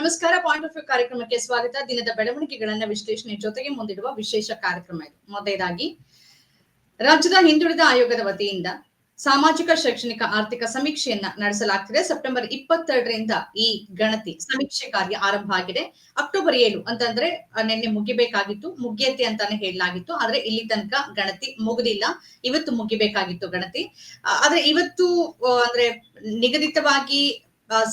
ನಮಸ್ಕಾರ point of view ಕಾರ್ಯಕ್ರಮಕ್ಕೆ ಸ್ವಾಗತ. ದಿನದ ಬೆಳವಣಿಗೆಗಳನ್ನ ವಿಶ್ಲೇಷಣೆ ಜೊತೆಗೆ ಮುಂದಿಡುವ ವಿಶೇಷ ಕಾರ್ಯಕ್ರಮ ಇದು. ಮೊದಲನೇದಾಗಿ ರಾಜ್ಯದ ಹಿಂದುಳಿದ ಆಯೋಗದ ವತಿಯಿಂದ ಸಾಮಾಜಿಕ, ಶೈಕ್ಷಣಿಕ, ಆರ್ಥಿಕ ಸಮೀಕ್ಷೆಯನ್ನ ನಡೆಸಲಾಗ್ತಿದೆ. ಸೆಪ್ಟೆಂಬರ್ ಇಪ್ಪತ್ತೆರಡರಿಂದ ಈ ಗಣತಿ ಸಮೀಕ್ಷೆ ಕಾರ್ಯ ಆರಂಭ ಆಗಿದೆ. ಅಕ್ಟೋಬರ್ ಏಳು ಅಂತಂದ್ರೆ ನಿನ್ನೆ ಮುಗಿಬೇಕಾಗಿತ್ತು. ಮುಗಿಯತ್ತೆ ಅಂತಾನೆ ಹೇಳಲಾಗಿತ್ತು. ಆದ್ರೆ ಇಲ್ಲಿ ತನಕ ಗಣತಿ ಮುಗಿದಿಲ್ಲ. ಇವತ್ತು ಮುಗಿಬೇಕಾಗಿತ್ತು ಗಣತಿ. ಆದ್ರೆ ಇವತ್ತು ಅಂದ್ರೆ ನಿಗದಿತವಾಗಿ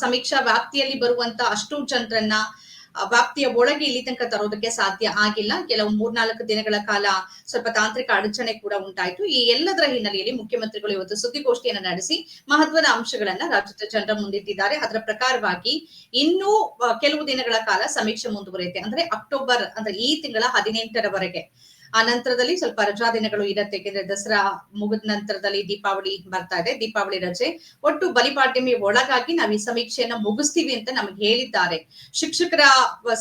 ಸಮೀಕ್ಷಾ ವ್ಯಾಪ್ತಿಯಲ್ಲಿ ಬರುವಂತ ಅಷ್ಟು ಜನರನ್ನ ವ್ಯಾಪ್ತಿಯ ಒಳಗೆ ಇಲ್ಲಿ ತನಕ ತರೋದಕ್ಕೆ ಸಾಧ್ಯ ಆಗಿಲ್ಲ. ಕೆಲವು ಮೂರ್ನಾಲ್ಕು ದಿನಗಳ ಕಾಲ ಸ್ವಲ್ಪ ತಾಂತ್ರಿಕ ಅಡಚಣೆ ಕೂಡ ಉಂಟಾಯಿತು. ಈ ಎಲ್ಲದರ ಹಿನ್ನೆಲೆಯಲ್ಲಿ ಮುಖ್ಯಮಂತ್ರಿಗಳು ಇವತ್ತು ಸುದ್ದಿಗೋಷ್ಠಿಯನ್ನು ನಡೆಸಿ ಮಹತ್ವದ ಅಂಶಗಳನ್ನ ರಾಜ್ಯದ ಜನರ ಮುಂದಿಟ್ಟಿದ್ದಾರೆ. ಅದರ ಪ್ರಕಾರವಾಗಿ ಇನ್ನೂ ಕೆಲವು ದಿನಗಳ ಕಾಲ ಸಮೀಕ್ಷೆ ಮುಂದುವರಿಯುತ್ತೆ. ಅಂದ್ರೆ ಅಕ್ಟೋಬರ್, ಅಂದ್ರೆ ಈ ತಿಂಗಳ ಹದಿನೆಂಟರವರೆಗೆ. ಆ ನಂತರದಲ್ಲಿ ಸ್ವಲ್ಪ ರಜಾ ದಿನಗಳು ಇರತ್ತೆ. ಯಾಕೆಂದ್ರೆ ದಸರಾ ಮುಗಿದ ನಂತರದಲ್ಲಿ ದೀಪಾವಳಿ ಬರ್ತಾ ಇದೆ. ದೀಪಾವಳಿ ರಜೆ. ಒಟ್ಟು ಬಲಿಪಾಡ್ಯಮಿ ಒಳಗಾಗಿ ನಾವು ಈ ಸಮೀಕ್ಷೆಯನ್ನ ಮುಗಿಸ್ತೀವಿ ಅಂತ ನಮ್ಗೆ ಹೇಳಿದ್ದಾರೆ. ಶಿಕ್ಷಕರ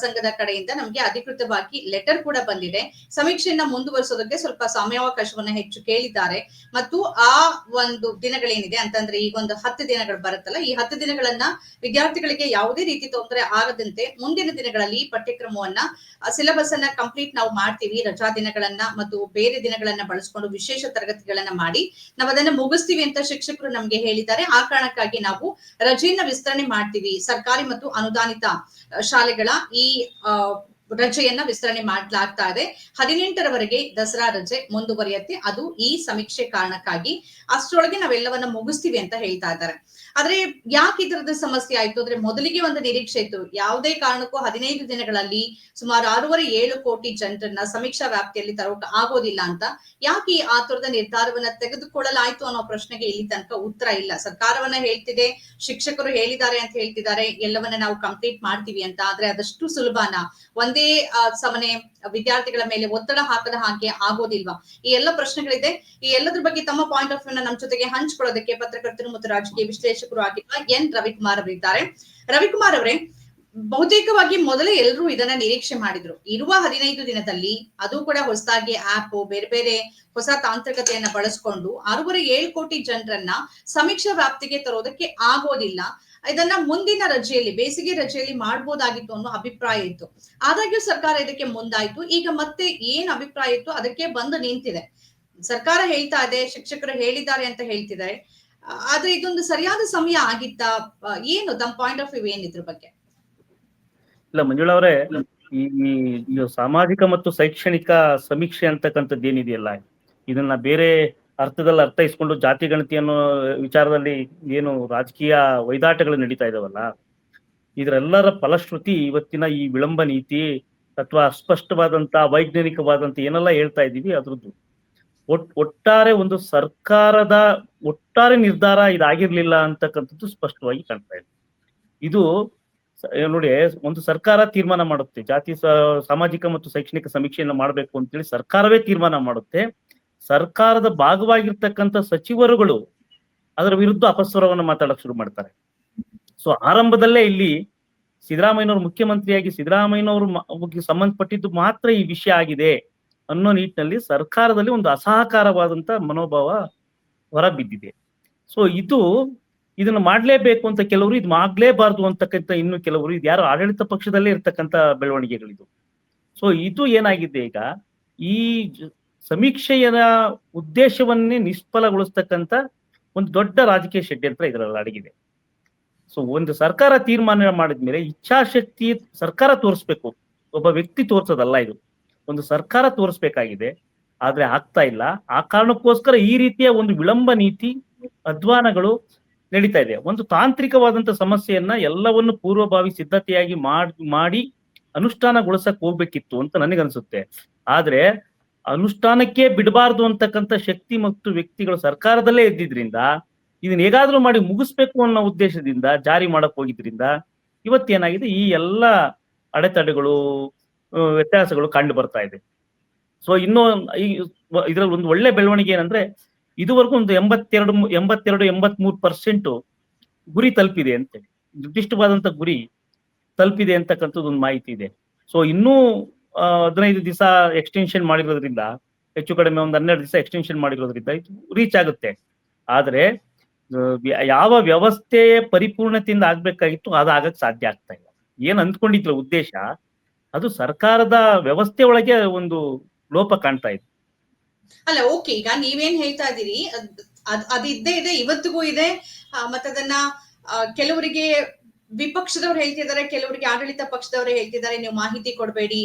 ಸಂಘದ ಕಡೆಯಿಂದ ನಮ್ಗೆ ಅಧಿಕೃತವಾಗಿ ಲೆಟರ್ ಕೂಡ ಬಂದಿದೆ. ಸಮೀಕ್ಷೆಯನ್ನ ಮುಂದುವರಿಸೋದಕ್ಕೆ ಸ್ವಲ್ಪ ಸಮಯಾವಕಾಶವನ್ನ ಹೆಚ್ಚು ಕೇಳಿದ್ದಾರೆ. ಮತ್ತು ಆ ಒಂದು ದಿನಗಳೇನಿದೆ ಅಂತಂದ್ರೆ ಈಗ ಒಂದು ಹತ್ತು ದಿನಗಳು ಬರುತ್ತಲ್ಲ, ಈ ಹತ್ತು ದಿನಗಳನ್ನ ವಿದ್ಯಾರ್ಥಿಗಳಿಗೆ ಯಾವುದೇ ರೀತಿ ತೊಂದರೆ ಆಗದಂತೆ ಮುಂದಿನ ದಿನಗಳಲ್ಲಿ ಪಠ್ಯಕ್ರಮವನ್ನ ಸಿಲೆಬಸ್ ಅನ್ನ ಕಂಪ್ಲೀಟ್ ನಾವು ಮಾಡ್ತೀವಿ. ರಜಾ ದಿನಗಳನ್ನ ಮತ್ತು ಬೇರೆ ದಿನಗಳನ್ನ ಬಳಸ್ಕೊಂಡು ವಿಶೇಷ ತರಗತಿಗಳನ್ನ ಮಾಡಿ ನಾವು ಅದನ್ನ ಮುಗಿಸ್ತೀವಿ ಅಂತ ಶಿಕ್ಷಕರು ನಮ್ಗೆ ಹೇಳಿದ್ದಾರೆ. ಆ ಕಾರಣಕ್ಕಾಗಿ ನಾವು ರಜೆಯನ್ನ ವಿಸ್ತರಣೆ ಮಾಡ್ತೀವಿ. ಸರ್ಕಾರಿ ಮತ್ತು ಅನುದಾನಿತ ಶಾಲೆಗಳ ಈ ರಜೆಯನ್ನ ವಿಸ್ತರಣೆ ಮಾಡಲಾಗ್ತಾ ಇದೆ. ಹದಿನೆಂಟರವರೆಗೆ ದಸರಾ ರಜೆ ಮುಂದುವರಿಯುತ್ತೆ. ಅದು ಈ ಸಮೀಕ್ಷೆ ಕಾರಣಕ್ಕಾಗಿ ಅಷ್ಟರೊಳಗೆ ನಾವೆಲ್ಲವನ್ನ ಮುಗಿಸ್ತೀವಿ ಅಂತ ಹೇಳ್ತಾ ಇದ್ದಾರೆ. ಆದ್ರೆ ಯಾಕೆ ತರದ ಸಮಸ್ಯೆ ಆಯ್ತು? ಅಂದ್ರೆ ಮೊದಲಿಗೆ ಒಂದು ನಿರೀಕ್ಷೆ ಇತ್ತು. ಯಾವುದೇ ಕಾರಣಕ್ಕೂ ಹದಿನೈದು ದಿನಗಳಲ್ಲಿ ಸುಮಾರು ಆರೂವರೆ ಏಳು ಕೋಟಿ ಜನರನ್ನ ಸಮೀಕ್ಷಾ ವ್ಯಾಪ್ತಿಯಲ್ಲಿ ತರೋಕೆ ಆಗೋದಿಲ್ಲ ಅಂತ ಯಾಕೆ ಈ ಆತುರದ ನಿರ್ಧಾರವನ್ನ ತೆಗೆದುಕೊಳ್ಳಲಾಯ್ತು ಅನ್ನೋ ಪ್ರಶ್ನೆಗೆ ಇಲ್ಲಿ ತನಕ ಉತ್ತರ ಇಲ್ಲ. ಸರ್ಕಾರವನ್ನ ಹೇಳ್ತಿದೆ, ಶಿಕ್ಷಕರು ಹೇಳಿದ್ದಾರೆ ಅಂತ ಹೇಳ್ತಿದ್ದಾರೆ. ಎಲ್ಲವನ್ನ ನಾವು ಕಂಪ್ಲೀಟ್ ಮಾಡ್ತೀವಿ ಅಂತ. ಆದ್ರೆ ಅದಷ್ಟು ಸುಲಭನ ಒಂದೇ ಆ, ಸಮನೆ ವಿದ್ಯಾರ್ಥಿಗಳ ಮೇಲೆ ಒತ್ತಡ ಹಾಕದ ಹಾಗೆ ಆಗೋದಿಲ್ವಾ? ಈ ಎಲ್ಲ ಪ್ರಶ್ನೆಗಳಿದೆ. ಈ ಎಲ್ಲದ್ರ ಬಗ್ಗೆ ತಮ್ಮ ಪಾಯಿಂಟ್ ಆಫ್ ವ್ಯೂ ನಮ್ಮ ಜೊತೆಗೆ ಹಂಚ್ಕೊಳ್ಳೋದಕ್ಕೆ ಪತ್ರಕರ್ತರು ಮತ್ತು ರಾಜಕೀಯ ವಿಶ್ಲೇಷಕರು ಆಗಿರುವ ಎನ್. ರವಿಕುಮಾರ್ ಅವರಿದ್ದಾರೆ ರವಿಕುಮಾರ್ ಅವರೇ ಬಹುತೇಕವಾಗಿ ಮೊದಲೇ ಎಲ್ಲರೂ ಇದನ್ನ ನಿರೀಕ್ಷೆ ಮಾಡಿದ್ರು. ಇರುವ ಹದಿನೈದು ದಿನದಲ್ಲಿ ಅದು ಕೂಡ ಹೊಸದಾಗಿ ಆಪ್ ಬೇರೆ ಬೇರೆ ಹೊಸ ತಾಂತ್ರಿಕತೆಯನ್ನ ಬಳಸ್ಕೊಂಡು ಆರೂವರೆ ಏಳು ಕೋಟಿ ಜನರನ್ನ ಸಮೀಕ್ಷಾ ವ್ಯಾಪ್ತಿಗೆ ತರೋದಕ್ಕೆ ಆಗೋದಿಲ್ಲ. ಇದನ್ನ ಮುಂದಿನ ರಜೆಯಲ್ಲಿ, ಬೇಸಿಗೆ ರಜೆಯಲ್ಲಿ ಮಾಡ್ಬೋದಾಗಿತ್ತು ಅನ್ನೋ ಅಭಿಪ್ರಾಯ ಇತ್ತು. ಆದಾಗ್ಯೂ ಸರ್ಕಾರ ಇದಕ್ಕೆ ಮುಂದಾಯ್ತು. ಈಗ ಮತ್ತೆ ಏನ್ ಅಭಿಪ್ರಾಯ ಇತ್ತು ಅದಕ್ಕೆ ಬಂದು ನಿಂತಿದೆ. ಸರ್ಕಾರ ಹೇಳ್ತಾ ಇದೆ, ಶಿಕ್ಷಕರು ಹೇಳಿದ್ದಾರೆ ಅಂತ ಹೇಳ್ತಿದ್ದಾರೆ. ಆದ್ರೆ ಇದೊಂದು ಸರಿಯಾದ ಸಮಯ ಆಗಿತ್ತಾ ಏನು ತಮ್ಮ ಪಾಯಿಂಟ್ ಆಫ್ ವ್ಯೂ ಏನ್ ಇದ್ರ ಬಗ್ಗೆ? ಇಲ್ಲ, ಮಂಜುಳಾ ಅವರೇ, ಈ- ಸಾಮಾಜಿಕ ಮತ್ತು ಶೈಕ್ಷಣಿಕ ಸಮೀಕ್ಷೆ ಅಂತಕ್ಕಂಥದ್ದು ಏನಿದೆಯಲ್ಲ, ಇದನ್ನ ಬೇರೆ ಅರ್ಥದಲ್ಲಿ ಅರ್ಥೈಸ್ಕೊಂಡು ಜಾತಿ ಗಣತಿ ಅನ್ನೋ ವಿಚಾರದಲ್ಲಿ ಏನು ರಾಜಕೀಯ ವೈದಾಟಗಳು ನಡೀತಾ ಇದಾವಲ್ಲ, ಇದರೆಲ್ಲರ ಫಲಶ್ರುತಿ ಇವತ್ತಿನ ಈ ವಿಳಂಬ ನೀತಿ ಅಥವಾ ಅಸ್ಪಷ್ಟವಾದಂತಹ ವೈಜ್ಞಾನಿಕವಾದಂತ ಏನೆಲ್ಲ ಹೇಳ್ತಾ ಇದ್ದೀವಿ ಅದ್ರದ್ದು. ಒಟ್, ಒಟ್ಟಾರೆ ಒಂದು ಸರ್ಕಾರದ ಒಟ್ಟಾರೆ ನಿರ್ಧಾರ ಇದಾಗಿರ್ಲಿಲ್ಲ ಅಂತಕ್ಕಂಥದ್ದು ಸ್ಪಷ್ಟವಾಗಿ ಕಾಣ್ತಾ ಇದೆ. ಇದು ನೋಡಿ, ಒಂದು ಸರ್ಕಾರ ತೀರ್ಮಾನ ಮಾಡುತ್ತೆ, ಜಾತಿ ಸಾಮಾಜಿಕ ಮತ್ತು ಶೈಕ್ಷಣಿಕ ಸಮೀಕ್ಷೆಯನ್ನು ಮಾಡಬೇಕು ಅಂತೇಳಿ ಸರ್ಕಾರವೇ ತೀರ್ಮಾನ ಮಾಡುತ್ತೆ. ಸರ್ಕಾರದ ಭಾಗವಾಗಿರ್ತಕ್ಕಂಥ ಸಚಿವರುಗಳು ಅದರ ವಿರುದ್ಧ ಅಪಸ್ವರವನ್ನು ಮಾತಾಡಕ್ ಶುರು ಮಾಡ್ತಾರೆ. ಸೊ ಆರಂಭದಲ್ಲೇ ಇಲ್ಲಿ ಸಿದ್ದರಾಮಯ್ಯನವರು ಮುಖ್ಯಮಂತ್ರಿಯಾಗಿ ಸಿದ್ದರಾಮಯ್ಯನವರು ಸಂಬಂಧಪಟ್ಟಿದ್ದು ಮಾತ್ರ ಈ ವಿಷಯ ಆಗಿದೆ ಅನ್ನೋ ನಿಟ್ಟಿನಲ್ಲಿ ಸರ್ಕಾರದಲ್ಲಿ ಒಂದು ಅಸಹಕಾರವಾದಂತ ಮನೋಭಾವ ಹೊರಬಿದ್ದಿದೆ. ಸೊ ಇದು ಇದನ್ನ ಮಾಡ್ಲೇಬೇಕು ಅಂತ ಕೆಲವರು, ಇದು ಮಾಡ್ಲೇಬಾರ್ದು ಅಂತಕ್ಕಂಥ ಇನ್ನು ಕೆಲವರು, ಇದು ಯಾರು ಆಡಳಿತ ಪಕ್ಷದಲ್ಲೇ ಇರ್ತಕ್ಕಂಥ ಬೆಳವಣಿಗೆಗಳಿದು. ಸೊ ಇದು ಏನಾಗಿದೆ ಈಗ? ಈ ಸಮೀಕ್ಷೆಯ ಉದ್ದೇಶವನ್ನೇ ನಿಷ್ಫಲಗೊಳಿಸ್ತಕ್ಕಂತ ಒಂದು ದೊಡ್ಡ ರಾಜಕೀಯ ಷಡ್ಯಂತ್ರ ಇದರಲ್ಲಿ ಅಡಗಿದೆ. ಸೊ ಒಂದು ಸರ್ಕಾರ ತೀರ್ಮಾನ ಮಾಡಿದ್ಮೇಲೆ ಇಚ್ಛಾಶಕ್ತಿ ಸರ್ಕಾರ ತೋರಿಸ್ಬೇಕು. ಒಬ್ಬ ವ್ಯಕ್ತಿ ತೋರ್ಸೋದಲ್ಲ ಇದು. ಒಂದು ಸರ್ಕಾರ ತೋರಿಸ್ಬೇಕಾಗಿದೆ. ಆದ್ರೆ ಆಗ್ತಾ ಇಲ್ಲ. ಆ ಕಾರಣಕ್ಕೋಸ್ಕರ ಈ ರೀತಿಯ ಒಂದು ವಿಳಂಬ ನೀತಿ, ಅಧ್ವಾನಗಳು ನಡೀತಾ ಇದೆ. ಒಂದು ತಾಂತ್ರಿಕವಾದಂತ ಸಮಸ್ಯೆಯನ್ನ ಎಲ್ಲವನ್ನು ಪೂರ್ವಭಾವಿ ಸಿದ್ಧತೆಯಾಗಿ ಮಾಡ್, ಮಾಡಿ ಅನುಷ್ಠಾನಗೊಳಿಸಕ್ ಹೋಗ್ಬೇಕಿತ್ತು ಅಂತ ನನಗನ್ಸುತ್ತೆ. ಆದ್ರೆ ಅನುಷ್ಠಾನಕ್ಕೆ ಬಿಡಬಾರ್ದು ಅಂತಕ್ಕಂಥ ಶಕ್ತಿ ಮತ್ತು ವ್ಯಕ್ತಿಗಳು ಸರ್ಕಾರದಲ್ಲೇ ಇದ್ದಿದ್ರಿಂದ, ಇದನ್ನ ಹೇಗಾದ್ರೂ ಮಾಡಿ ಮುಗಿಸ್ಬೇಕು ಅನ್ನೋ ಉದ್ದೇಶದಿಂದ ಜಾರಿ ಮಾಡಕ್ ಹೋಗಿದ್ರಿಂದ ಇವತ್ತೇನಾಗಿದೆ? ಈ ಎಲ್ಲ ಅಡೆತಡೆಗಳು ವ್ಯತ್ಯಾಸಗಳು ಕಂಡು ಬರ್ತಾ ಇದೆ. ಸೊ ಇನ್ನೂ ಈ ಇದ್ರಲ್ಲಿ ಒಂದು ಒಳ್ಳೆ ಬೆಳವಣಿಗೆ ಏನಂದ್ರೆ, ಇದುವರೆಗೂ ಒಂದು ಎಂಬತ್ತೆರಡು ಎಂಬತ್ತೆರಡು ಎಂಬತ್ ಮೂರು ಪರ್ಸೆಂಟ್ ಗುರಿ ತಲುಪಿದೆ ಅಂತೇಳಿ. ನಿರ್ದಿಷ್ಟವಾದಂತ ಗುರಿ ತಲುಪಿದೆ ಅಂತಕ್ಕಂಥದ್ದು ಒಂದು ಮಾಹಿತಿ ಇದೆ. ಸೊ ಇನ್ನೂ ಹದಿನೈದು ದಿವಸ ಎಕ್ಸ್ಟೆನ್ಷನ್ ಮಾಡಿರೋದ್ರಿಂದ, ಹೆಚ್ಚು ಕಡಿಮೆ ಒಂದು ಹನ್ನೆರಡು ದಿವಸ ಎಕ್ಸ್ಟೆನ್ಷನ್ ಮಾಡಿರೋದ್ರಿಂದ ಇದು ರೀಚ್ ಆಗುತ್ತೆ. ಆದ್ರೆ ಯಾವ ವ್ಯವಸ್ಥೆ ಪರಿಪೂರ್ಣತೆಯಿಂದ ಆಗ್ಬೇಕಾಗಿತ್ತು ಅದು ಆಗಕ್ಕೆ ಸಾಧ್ಯ ಆಗ್ತಾ ಇಲ್ಲ. ಏನ್ ಅಂದ್ಕೊಂಡಿದ್ರ ಉದ್ದೇಶ? ಅದು ಸರ್ಕಾರದ ವ್ಯವಸ್ಥೆ ಒಳಗೆ ಒಂದು ಲೋಪ ಕಾಣ್ತಾ ಇದೆ. ಅಲ್ಲ ಓಕೆ ಈಗ ನೀವೇನ್ ಹೇಳ್ತಾ ಇದ್ದೀರಿ, ಅದ್- ಇದ್ದೇ ಇದೆ, ಇವತ್ತಿಗೂ ಇದೆ ಮತ್ತದನ್ನ ಕೆಲವರಿಗೆ ವಿಪಕ್ಷದವ್ರು ಹೇಳ್ತಿದ್ದಾರೆ, ಕೆಲವರಿಗೆ ಆಡಳಿತ ಪಕ್ಷದವರು ಹೇಳ್ತಿದ್ದಾರೆ, ನೀವು ಮಾಹಿತಿ ಕೊಡಬೇಡಿ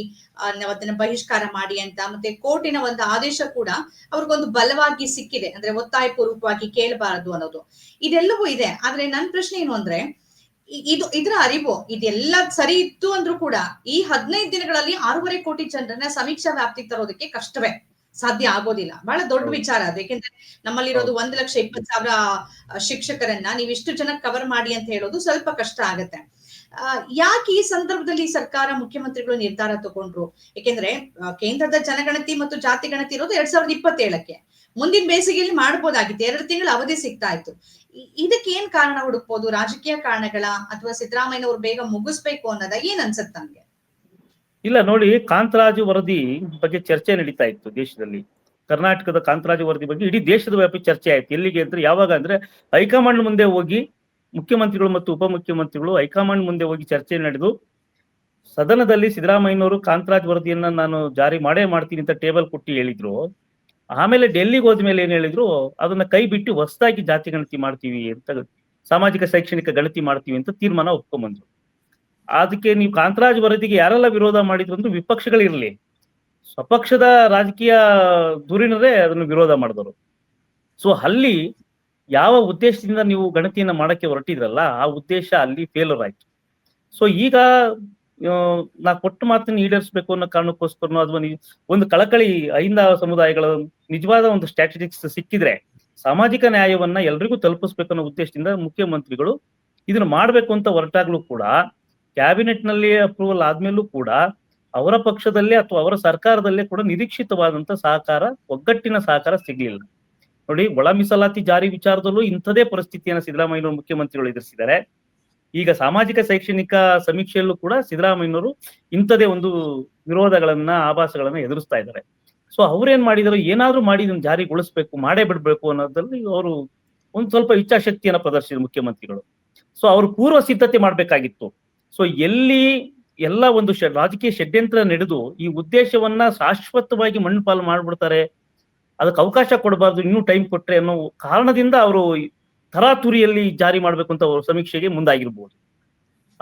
ನಾವು ಅದನ್ನ ಬಹಿಷ್ಕಾರ ಮಾಡಿ ಅಂತ. ಮತ್ತೆ ಕೋರ್ಟಿನ ಒಂದು ಆದೇಶ ಕೂಡ ಅವ್ರಿಗೊಂದು ಬಲವಾಗಿ ಸಿಕ್ಕಿದೆ. ಅಂದ್ರೆ ಒತ್ತಾಯ ಪೂರ್ವಕವಾಗಿ ಕೇಳಬಾರದು ಅನ್ನೋದು. ಇದೆಲ್ಲವೂ ಇದೆ. ಆದ್ರೆ ನನ್ ಪ್ರಶ್ನೆ ಏನು ಅಂದ್ರೆ ಇದು, ಇದರ ಅರಿವು ಇದೆಲ್ಲ ಸರಿ ಇತ್ತು ಅಂದ್ರೂ ಕೂಡ ಈ ಹದಿನೈದು ದಿನಗಳಲ್ಲಿ ಆರೂವರೆ ಕೋಟಿ ಜನರನ್ನ ಸಮೀಕ್ಷಾ ವ್ಯಾಪ್ತಿಗೆ ತರೋದಕ್ಕೆ ಕಷ್ಟವೇ. ಸಾಧ್ಯ ಆಗೋದಿಲ್ಲ. ಬಹಳ ದೊಡ್ಡ ವಿಚಾರ. ಅದು ಯಾಕೆಂದ್ರೆ ನಮ್ಮಲ್ಲಿರೋದು ಒಂದ್ ಲಕ್ಷ ಇಪ್ಪತ್ ಸಾವಿರ ಶಿಕ್ಷಕರನ್ನ ನೀವು ಇಷ್ಟು ಜನ ಕವರ್ ಮಾಡಿ ಅಂತ ಹೇಳೋದು ಸ್ವಲ್ಪ ಕಷ್ಟ ಆಗತ್ತೆ. ಯಾಕೆ ಈ ಸಂದರ್ಭದಲ್ಲಿ ಸರ್ಕಾರ ಮುಖ್ಯಮಂತ್ರಿಗಳು ನಿರ್ಧಾರ ತಗೊಂಡ್ರು? ಯಾಕೆಂದ್ರೆ ಕೇಂದ್ರದ ಜನಗಣತಿ ಮತ್ತು ಜಾತಿ ಗಣತಿ ಇರೋದು ಎರಡ್ ಸಾವಿರದ ಇಪ್ಪತ್ತೇಳಕ್ಕೆ. ಮುಂದಿನ ಬೇಸಿಗೆಯಲ್ಲಿ ಮಾಡಬಹುದಾಗಿತ್ತು ಎರಡು ತಿಂಗಳ ಅವಧಿ ಸಿಗ್ತಾ ಇತ್ತು. ಇದಕ್ಕೆ ಏನ್ ಕಾರಣ ಹುಡುಕ್ಬೋದು? ರಾಜಕೀಯ ಕಾರಣಗಳ ಅಥವಾ ಸಿದ್ದರಾಮಯ್ಯನವ್ರು ಬೇಗ ಮುಗಿಸ್ಬೇಕು ಅನ್ನೋದ ಏನ್ ಅನ್ಸತ್ ನಮ್ಗೆ? ಇಲ್ಲ ನೋಡಿ, ಕಾಂತರಾಜು ವರದಿ ಬಗ್ಗೆ ಚರ್ಚೆ ನಡೀತಾ ಇತ್ತು ದೇಶದಲ್ಲಿ. ಕರ್ನಾಟಕದ ಕಾಂತರಾಜು ವರದಿ ಬಗ್ಗೆ ಇಡೀ ದೇಶದ ವ್ಯಾಪಿ ಚರ್ಚೆ ಆಯ್ತು. ಎಲ್ಲಿಗೆ ಅಂದ್ರೆ ಯಾವಾಗ ಅಂದ್ರೆ ಹೈಕಮಾಂಡ್ ಮುಂದೆ ಹೋಗಿ ಮುಖ್ಯಮಂತ್ರಿಗಳು ಮತ್ತು ಉಪಮುಖ್ಯಮಂತ್ರಿಗಳು ಹೈಕಮಾಂಡ್ ಮುಂದೆ ಹೋಗಿ ಚರ್ಚೆ ನಡೆದು, ಸದನದಲ್ಲಿ ಸಿದ್ದರಾಮಯ್ಯನವರು ಕಾಂತರಾಜ್ ವರದಿಯನ್ನ ನಾನು ಜಾರಿ ಮಾಡೇ ಮಾಡ್ತೀನಿ ಅಂತ ಟೇಬಲ್ ಕೊಟ್ಟು ಹೇಳಿದ್ರು. ಆಮೇಲೆ ಡೆಲ್ಲಿಗೆ ಹೋದ್ಮೇಲೆ ಏನ್ ಹೇಳಿದ್ರು? ಅದನ್ನ ಕೈ ಬಿಟ್ಟು ಹೊಸದಾಗಿ ಜಾತಿ ಗಣತಿ ಮಾಡ್ತೀವಿ ಅಂತ, ಸಾಮಾಜಿಕ ಶೈಕ್ಷಣಿಕ ಗಣತಿ ಮಾಡ್ತೀವಿ ಅಂತ ತೀರ್ಮಾನ ಒಪ್ಕೊಂಡ್ಬಂದ್ರು ಅದಕ್ಕೆ ನೀವು ಕಾಂತರಾಜ್ ವರದಿಗೆ ಯಾರೆಲ್ಲ ವಿರೋಧ ಮಾಡಿದ್ರು ಅಂದ್ರೆ ವಿಪಕ್ಷಗಳಿರಲಿ. ಸ್ವಪಕ್ಷದ ರಾಜಕೀಯ ದೂರಿನರೇ ಅದನ್ನು ವಿರೋಧ ಮಾಡಿದವರು. ಸೊ ಅಲ್ಲಿ ಯಾವ ಉದ್ದೇಶದಿಂದ ನೀವು ಗಣತಿಯನ್ನ ಮಾಡಕ್ಕೆ ಹೊರಟಿದ್ರಲ್ಲ, ಆ ಉದ್ದೇಶ ಅಲ್ಲಿ ಫೇಲರ್ ಆಯ್ತು. ಸೊ ಈಗ ನಾ ಕೊಟ್ಟ ಮಾತನ್ನ ಈಡೇರಿಸಬೇಕು ಅನ್ನೋ ಕಾರಣಕ್ಕೋಸ್ಕರ ಅಥವಾ ಒಂದು ಕಳಕಳಿ ಐಂದ ಸಮುದಾಯಗಳ ನಿಜವಾದ ಒಂದು ಸ್ಟ್ಯಾಟಿಸ್ಟಿಕ್ಸ್ ಸಿಕ್ಕಿದ್ರೆ ಸಾಮಾಜಿಕ ನ್ಯಾಯವನ್ನ ಎಲ್ರಿಗೂ ತಲುಪಿಸ್ಬೇಕನ್ನೋ ಉದ್ದೇಶದಿಂದ ಮುಖ್ಯಮಂತ್ರಿಗಳು ಇದನ್ನ ಮಾಡ್ಬೇಕು ಅಂತ ಹೊರಟಾಗ್ಲೂ ಕೂಡ ಕ್ಯಾಬಿನೆಟ್ನಲ್ಲಿ ಅಪ್ರೂವಲ್ ಆದ್ಮೇಲೂ ಕೂಡ ಅವರ ಪಕ್ಷದಲ್ಲೇ ಅಥವಾ ಅವರ ಸರ್ಕಾರದಲ್ಲೇ ಕೂಡ ನಿರೀಕ್ಷಿತವಾದಂತ ಸಹಕಾರ, ಒಗ್ಗಟ್ಟಿನ ಸಹಕಾರ ಸಿಗ್ಲಿಲ್ಲ. ನೋಡಿ, ಒಳ ಮೀಸಲಾತಿ ಜಾರಿ ವಿಚಾರದಲ್ಲೂ ಇಂಥದೇ ಪರಿಸ್ಥಿತಿಯನ್ನು ಸಿದ್ದರಾಮಯ್ಯನವರು ಮುಖ್ಯಮಂತ್ರಿಗಳು ಎದುರಿಸಿದ್ದಾರೆ. ಈಗ ಸಾಮಾಜಿಕ ಶೈಕ್ಷಣಿಕ ಸಮೀಕ್ಷೆಯಲ್ಲೂ ಕೂಡ ಸಿದ್ದರಾಮಯ್ಯನವರು ಇಂಥದೇ ಒಂದು ವಿರೋಧಗಳನ್ನ, ಆಭಾಸಗಳನ್ನ ಎದುರಿಸ್ತಾ ಇದ್ದಾರೆ. ಸೊ ಅವ್ರೇನ್ ಮಾಡಿದ್ರು, ಏನಾದ್ರೂ ಮಾಡಿ ಇದನ್ನ ಜಾರಿಗೊಳಿಸ್ಬೇಕು, ಮಾಡೇ ಬಿಡ್ಬೇಕು ಅನ್ನೋದ್ರಲ್ಲಿ ಅವರು ಒಂದ್ ಸ್ವಲ್ಪ ಇಚ್ಛಾಶಕ್ತಿಯನ್ನ ಪ್ರದರ್ಶಿಸಿದ್ರು ಮುಖ್ಯಮಂತ್ರಿಗಳು. ಸೊ ಅವರು ಪೂರ್ವ ಸಿದ್ಧತೆ ಮಾಡ್ಬೇಕಾಗಿತ್ತು. ಸೊ ಎಲ್ಲಿ ಎಲ್ಲ ಒಂದು ರಾಜಕೀಯ ಷಡ್ಯಂತ್ರ ನಡೆದು ಈ ಉದ್ದೇಶವನ್ನ ಶಾಶ್ವತವಾಗಿ ಮಣ್ಣುಪಾಲು ಮಾಡ್ಬಿಡ್ತಾರೆ, ಅದಕ್ಕೆ ಅವಕಾಶ ಕೊಡಬಾರ್ದು, ಇನ್ನೂ ಟೈಮ್ ಕೊಟ್ರೆ ಅನ್ನೋ ಕಾರಣದಿಂದ ಅವರು ತರಾತುರಿಯಲ್ಲಿ ಜಾರಿ ಮಾಡ್ಬೇಕು ಅಂತ ಅವರು ಸಮೀಕ್ಷೆಗೆ ಮುಂದಾಗಿರ್ಬೋದು.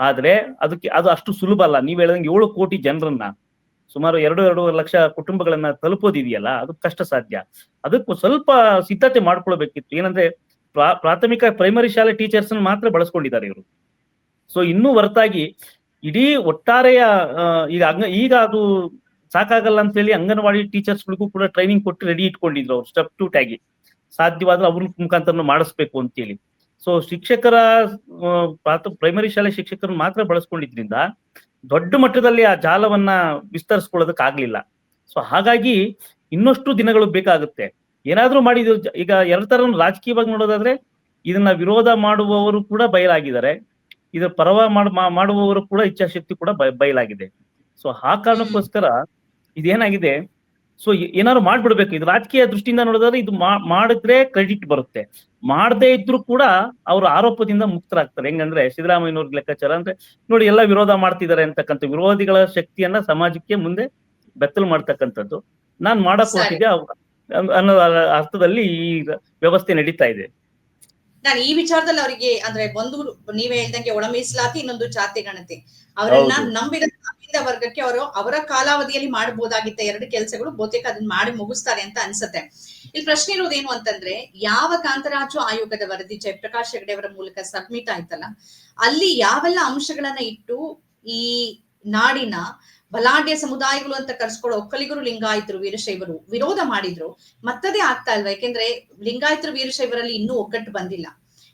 ಆದ್ರೆ ಅದಕ್ಕೆ ಅದು ಅಷ್ಟು ಸುಲಭ ಅಲ್ಲ. ನೀವ್ ಹೇಳಿದಂಗೆ ಏಳು ಕೋಟಿ ಜನರನ್ನ, ಸುಮಾರು ಎರಡು, ಎರಡೂವರೆ ಲಕ್ಷ ಕುಟುಂಬಗಳನ್ನ ತಲುಪೋದಿದೆಯಲ್ಲ, ಅದು ಕಷ್ಟ ಸಾಧ್ಯ. ಅದಕ್ಕೂ ಸ್ವಲ್ಪ ಸಿದ್ಧತೆ ಮಾಡ್ಕೊಳ್ಬೇಕಿತ್ತು. ಏನಂದ್ರೆ ಪ್ರಾ- ಪ್ರಾಥಮಿಕ ಪ್ರೈಮರಿ ಶಾಲೆ ಟೀಚರ್ಸ್ ಮಾತ್ರ ಬಳಸ್ಕೊಂಡಿದ್ದಾರೆ ಇವರು. ಸೊ ಇನ್ನೂ ಹೊರತಾಗಿ ಇಡೀ ಒಟ್ಟಾರೆಯ ಈಗ ಈಗ ಅದು ಸಾಕಾಗಲ್ಲ ಅಂತ ಹೇಳಿ ಅಂಗನವಾಡಿ ಟೀಚರ್ಸ್ಗಳಿಗೂ ಕೂಡ ಟ್ರೈನಿಂಗ್ ಕೊಟ್ಟು ರೆಡಿ ಇಟ್ಕೊಂಡಿದ್ರು ಅವ್ರು ಸ್ಟೆಪ್ ಟು ಟ್ಯಾಗಿ ಸಾಧ್ಯವಾದ್ರೆ ಅವ್ರ ಮುಖಾಂತರ ಮಾಡಿಸ್ಬೇಕು ಅಂತೇಳಿ ಸೊ ಶಿಕ್ಷಕರ ಪ್ರೈಮರಿ ಶಾಲೆ ಶಿಕ್ಷಕರನ್ನು ಮಾತ್ರ ಬಳಸ್ಕೊಂಡಿದ್ರಿಂದ ದೊಡ್ಡ ಮಟ್ಟದಲ್ಲಿ ಆ ಜಾಲವನ್ನ ವಿಸ್ತರಿಸ್ಕೊಳ್ಳೋದಕ್ಕೆ ಆಗ್ಲಿಲ್ಲ. ಸೊ ಹಾಗಾಗಿ ಇನ್ನಷ್ಟು ದಿನಗಳು ಬೇಕಾಗುತ್ತೆ. ಏನಾದ್ರೂ ಮಾಡಿದ್ರು, ಈಗ ಎರಡ್ ತರ ರಾಜಕೀಯವಾಗಿ ನೋಡೋದಾದ್ರೆ ಇದನ್ನ ವಿರೋಧ ಮಾಡುವವರು ಕೂಡ ಬಯಲಾಗಿದ್ದಾರೆ. ಇದರ ಪರವ ಮಾಡ್- ಮಾಡುವವರು ಕೂಡ ಇಚ್ಛಾಶಕ್ತಿ ಕೂಡ ಬಯ- ಬಯಲಾಗಿದೆ. ಸೊ ಆ ಕಾರಣಕ್ಕೋಸ್ಕರ ಇದೇನಾಗಿದೆ? ಸೊ ಏನಾದ್ರು ಮಾಡ್ಬಿಡ್ಬೇಕು. ಇದು ರಾಜಕೀಯ ದೃಷ್ಟಿಯಿಂದ ನೋಡಿದ್ರೆ ಇದು ಮಾಡಿದ್ರೆ ಕ್ರೆಡಿಟ್ ಬರುತ್ತೆ. ಮಾಡದೇ ಇದ್ರು ಕೂಡ ಅವರು ಆರೋಪದಿಂದ ಮುಕ್ತರಾಗ್ತಾರೆ. ಹೆಂಗಂದ್ರೆ ಸಿದ್ದರಾಮಯ್ಯನವ್ರ ಲೆಕ್ಕಾಚಾರ ಅಂದ್ರೆ ನೋಡಿ ಎಲ್ಲ ವಿರೋಧ ಮಾಡ್ತಿದ್ದಾರೆ ಅಂತಕ್ಕಂಥ ವಿರೋಧಿಗಳ ಶಕ್ತಿಯನ್ನ ಸಮಾಜಕ್ಕೆ ಮುಂದೆ ಬೆತ್ತಲು ಮಾಡ್ತಕ್ಕಂಥದ್ದು. ನಾನ್ ಮಾಡಕ್ ಹೋಗಿದ್ದೆ ಅನ್ನೋ ಅರ್ಥದಲ್ಲಿ ಈ ವ್ಯವಸ್ಥೆ ನಡೀತಾ ಇದೆ. ನಾನು ಈ ವಿಚಾರದಲ್ಲಿ ಅವರಿಗೆ ಅಂದ್ರೆ ಒಂದು ನೀವೇ ಹೇಳ್ದಂಗೆ ಒಳ ಮೀಸಲಾತಿ ಇನ್ನೊಂದು ಜಾತಿ ಗಣತಿ ಅವರನ್ನ. ನಂಬಿದ ನಂಬಿದ ವರ್ಗಕ್ಕೆ ಅವರು ಅವರ ಕಾಲಾವಧಿಯಲ್ಲಿ ಮಾಡಬಹುದಾಗಿದ್ದ ಎರಡು ಕೆಲಸಗಳು ಬಹುತೇಕ ಅದನ್ನ ಮಾಡಿ ಮುಗಿಸ್ತಾರೆ ಅಂತ ಅನ್ಸುತ್ತೆ ಇಲ್ಲಿ ಪ್ರಶ್ನೆ ಇರೋದೇನು ಅಂತಂದ್ರೆ ಯಾವ ಕಾಂತರಾಜು ಆಯೋಗದ ವರದಿ ಜಯಪ್ರಕಾಶ್ ಹೆಗಡೆ ಅವರ ಮೂಲಕ ಸಬ್ಮಿಟ್ ಆಯ್ತಲ್ಲ ಅಲ್ಲಿ ಯಾವೆಲ್ಲ ಅಂಶಗಳನ್ನ ಇಟ್ಟು ಈ ನಾಡಿನ ಬಲಾಢ್ಯ ಸಮುದಾಯಗಳು ಅಂತ ಕರ್ಸ್ಕೊಳ್ಳೋ ಒಕ್ಕಲಿಗರು ಲಿಂಗಾಯತರು, ವೀರಶೈವರು ವಿರೋಧ ಮಾಡಿದ್ರು. ಮತ್ತದೇ ಆಗ್ತಾ ಇಲ್ವಾ? ಯಾಕೆಂದ್ರೆ ಲಿಂಗಾಯತರು, ವೀರಶೈವರಲ್ಲಿ ಇನ್ನೂ ಒಗ್ಗಟ್ಟು ಬಂದಿಲ್ಲ.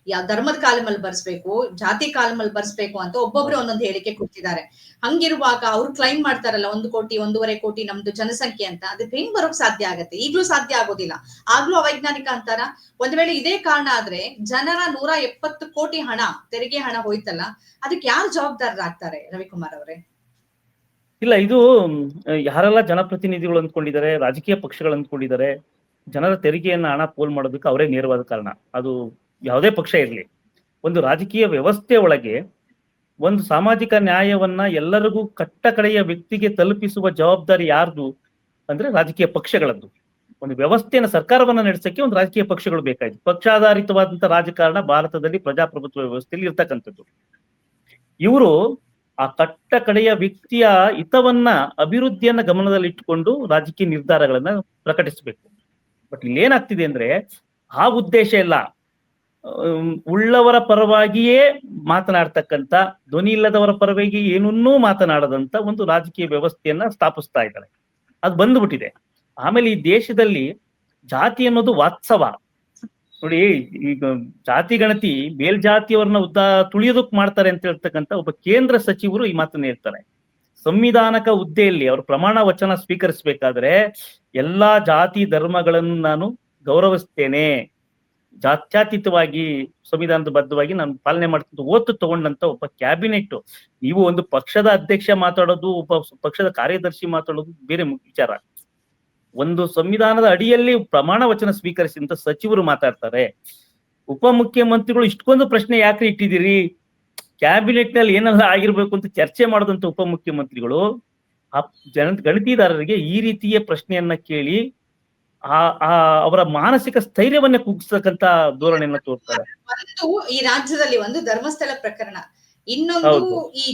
ಯಾವ ಧರ್ಮದ ಕಾಲಮಲ್ಲಿ ಬರ್ಸ್ಬೇಕು, ಜಾತಿ ಕಾಲಮಲ್ಲಿ ಬರ್ಸ್ಬೇಕು ಅಂತ ಒಬ್ಬೊಬ್ರು ಒಂದೊಂದು ಹೇಳಿಕೆ ಕೊಡ್ತಿದ್ದಾರೆ ಹಂಗಿರುವಾಗ ಅವ್ರು ಕ್ಲೈಮ್ ಮಾಡ್ತಾರಲ್ಲ, ಒಂದು ಕೋಟಿ, ಒಂದೂವರೆ ಕೋಟಿ ನಮ್ದು ಜನಸಂಖ್ಯೆ ಅಂತ. ಅದಕ್ಕೆ ಹೆಂಗ್ ಬರೋಕ್ ಸಾಧ್ಯ ಆಗತ್ತೆ? ಈಗ್ಲೂ ಸಾಧ್ಯ ಆಗೋದಿಲ್ಲ. ಆಗ್ಲೂ ಅವೈಜ್ಞಾನಿಕ ಅಂತಾರ? ಒಂದ್ ವೇಳೆ ಇದೇ ಕಾರಣ ಆದ್ರೆ ಜನರ ನೂರ ಎಪ್ಪತ್ತು ಕೋಟಿ ಹಣ, ತೆರಿಗೆ ಹಣ ಹೋಯ್ತಲ್ಲ, ಅದಕ್ಕೆ ಯಾರು ಜವಾಬ್ದಾರರಾಗ್ತಾರೆ ರವಿಕುಮಾರ್ ಅವರೇ? ಇಲ್ಲ, ಇದು ಯಾರೆಲ್ಲ ಜನಪ್ರತಿನಿಧಿಗಳು ಅಂದ್ಕೊಂಡಿದ್ದಾರೆ, ರಾಜಕೀಯ ಪಕ್ಷಗಳು ಅಂದ್ಕೊಂಡಿದ್ದಾರೆ, ಜನರ ತೆರಿಗೆಯನ್ನ ಹಣ ಪೋಲ್ ಮಾಡೋದಕ್ಕೆ ಅವರೇ ನೇರವಾದ ಕಾರಣ. ಅದು ಯಾವುದೇ ಪಕ್ಷ ಇರಲಿ. ಒಂದು ರಾಜಕೀಯ ವ್ಯವಸ್ಥೆ ಒಳಗೆ ಒಂದು ಸಾಮಾಜಿಕ ನ್ಯಾಯವನ್ನ ಎಲ್ಲರಿಗೂ ಕಟ್ಟ ಕಡೆಯ ವ್ಯಕ್ತಿಗೆ ತಲುಪಿಸುವ ಜವಾಬ್ದಾರಿ ಯಾರ್ದು ಅಂದ್ರೆ ರಾಜಕೀಯ ಪಕ್ಷಗಳದ್ದು. ಒಂದು ವ್ಯವಸ್ಥೆಯನ್ನ ಸರ್ಕಾರವನ್ನ ನಡೆಸಕ್ಕೆ ಒಂದು ರಾಜಕೀಯ ಪಕ್ಷಗಳು ಬೇಕಾಯ್ತು. ಪಕ್ಷಾಧಾರಿತವಾದಂತಹ ರಾಜಕಾರಣ ಭಾರತದಲ್ಲಿ ಪ್ರಜಾಪ್ರಭುತ್ವ ವ್ಯವಸ್ಥೆಯಲ್ಲಿ ಇರ್ತಕ್ಕಂಥದ್ದು. ಇವರು ಆ ಕಟ್ಟ ಕಡೆಯ ವ್ಯಕ್ತಿಯ ಹಿತವನ್ನ ಅಭಿವೃದ್ಧಿಯನ್ನ ಗಮನದಲ್ಲಿಟ್ಟುಕೊಂಡು ರಾಜಕೀಯ ನಿರ್ಧಾರಗಳನ್ನ ಪ್ರಕಟಿಸಬೇಕು. ಬಟ್ ಇಲ್ಲಿ ಏನಾಗ್ತಿದೆ ಅಂದ್ರೆ ಆ ಉದ್ದೇಶ ಇಲ್ಲ. ಉಳ್ಳವರ ಪರವಾಗಿಯೇ ಮಾತನಾಡ್ತಕ್ಕಂತ ಧ್ವನಿ ಇಲ್ಲದವರ ಪರವಾಗಿ ಏನನ್ನೂ ಮಾತನಾಡದಂತ ಒಂದು ರಾಜಕೀಯ ವ್ಯವಸ್ಥೆಯನ್ನ ಸ್ಥಾಪಿಸ್ತಾ ಇದ್ದಾರೆ. ಅದು ಬಂದ್ಬಿಟ್ಟಿದೆ. ಆಮೇಲೆ ಈ ದೇಶದಲ್ಲಿ ಜಾತಿ ಅನ್ನೋದು ವಾತ್ಸವ. ನೋಡಿ, ಈಗ ಜಾತಿ ಗಣತಿ, ಮೇಲ್ಜಾತಿಯವರನ್ನ ಉದ್ದ ತುಳಿಯೋದಕ್ ಮಾಡ್ತಾರೆ ಅಂತ ಹೇಳ್ತಕ್ಕಂತ ಒಬ್ಬ ಕೇಂದ್ರ ಸಚಿವರು ಈ ಮಾತನ್ನ ಹೇಳ್ತಾರೆ. ಸಂವಿಧಾನಕ ಹುದ್ದೆಯಲ್ಲಿ ಅವರು ಪ್ರಮಾಣ ವಚನ ಸ್ವೀಕರಿಸಬೇಕಾದ್ರೆ ಎಲ್ಲಾ ಜಾತಿ ಧರ್ಮಗಳನ್ನು ನಾನು ಗೌರವಿಸ್ತೇನೆ. ಜಾತ್ಯಾತೀತವಾಗಿ ಸಂವಿಧಾನದ ಬದ್ಧವಾಗಿ ನಾನು ಪಾಲನೆ ಮಾಡ್ತಿದ್ದು ಓತು ತಗೊಂಡಂತ ಒಬ್ಬ ಕ್ಯಾಬಿನೆಟ್ ನೀವು ಒಂದು ಪಕ್ಷದ ಅಧ್ಯಕ್ಷ ಮಾತಾಡೋದು ಒಬ್ಬ ಪಕ್ಷದ ಕಾರ್ಯದರ್ಶಿ ಮಾತಾಡೋದು ಬೇರೆ ವಿಚಾರ. ಒಂದು ಸಂವಿಧಾನದ ಅಡಿಯಲ್ಲಿ ಪ್ರಮಾಣ ವಚನ ಸ್ವೀಕರಿಸಿದಂತ ಸಚಿವರು ಮಾತಾಡ್ತಾರೆ. ಉಪಮುಖ್ಯಮಂತ್ರಿಗಳು ಇಷ್ಟೊಂದು ಪ್ರಶ್ನೆ ಯಾಕೆ ಇಟ್ಟಿದ್ದೀರಿ? ಕ್ಯಾಬಿನೆಟ್ನಲ್ಲಿ ಏನೆಲ್ಲ ಆಗಿರ್ಬೇಕು ಅಂತ ಚರ್ಚೆ ಮಾಡದಂತ ಉಪಮುಖ್ಯಮಂತ್ರಿಗಳು ಆ ಜನ ಗಣತಿದಾರರಿಗೆ ಈ ರೀತಿಯ ಪ್ರಶ್ನೆಯನ್ನ ಕೇಳಿ ಆ ಆ ಅವರ ಮಾನಸಿಕ ಸ್ಥೈರ್ಯವನ್ನ ಕುಗ್ಸತಕ್ಕಂತ ಧೋರಣೆಯನ್ನ ತೋರ್ತಾರೆ. ಒಂದು ಈ ರಾಜ್ಯದಲ್ಲಿ ಒಂದು ಧರ್ಮಸ್ಥಳ ಪ್ರಕರಣ. ಇನ್ನೊಂದು ಈ